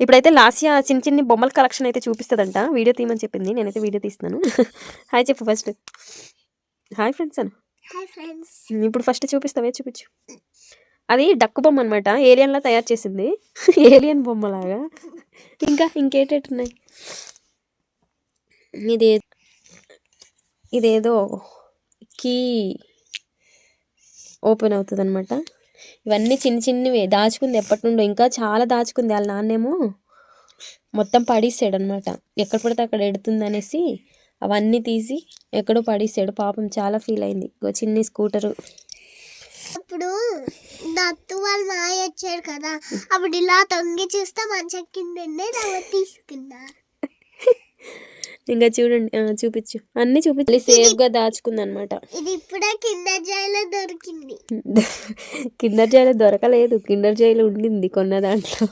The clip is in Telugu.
ఇప్పుడైతే లాస్యా చిన్న చిన్ని బొమ్మల కలెక్షన్ అయితే చూపిస్తుందంట. వీడియో తీయమని చెప్పింది. నేనైతే వీడియో తీస్తున్నాను. హాయ్ చెప్పు ఫస్ట్ హాయ్ ఫ్రెండ్స్ అను. ఇప్పుడు ఫస్ట్ చూపిస్తావే చూపించు. అది డక్కు బొమ్మ అనమాట ఏలియన్లా తయారు చేసింది. ఏలియన్ బొమ్మలాగా. ఇంకా ఇంకేటేటున్నాయి? ఇది ఇదేదో కీ ఓపెన్ అవుతుంది అనమాట ఇవన్నీ చిన్న చిన్నవి. దాచుకుంది ఎప్పటి నుండో. ఇంకా చాలా దాచుకుంది. వాళ్ళ నాన్నేమో మొత్తం పడేసాడు అనమాట ఎక్కడ పడితే అక్కడ ఎడుతుంది అనేసి అవన్నీ తీసి ఎక్కడో పడేసాడు. పాపం చాలా ఫీల్ అయింది. ఒక చిన్ని స్కూటరు. అప్పుడు దత్తు వాళ్ళ మాయ వచ్చాడు కదా. అప్పుడు ఇలా తొంగి చూస్తే మంచి కింద తీసుకున్నా. ఇంకా చూడండి చూపించు. అన్నీ చూపించాలి సేఫ్గా దాచుకుంది అనమాట ఇది ఇప్పుడే కింద జాయిలో దొరికింది. కిండర్ జాయిలో దొరకలేదు. కిండర్ జాయిలో ఉండింది కొన్న దాంట్లో.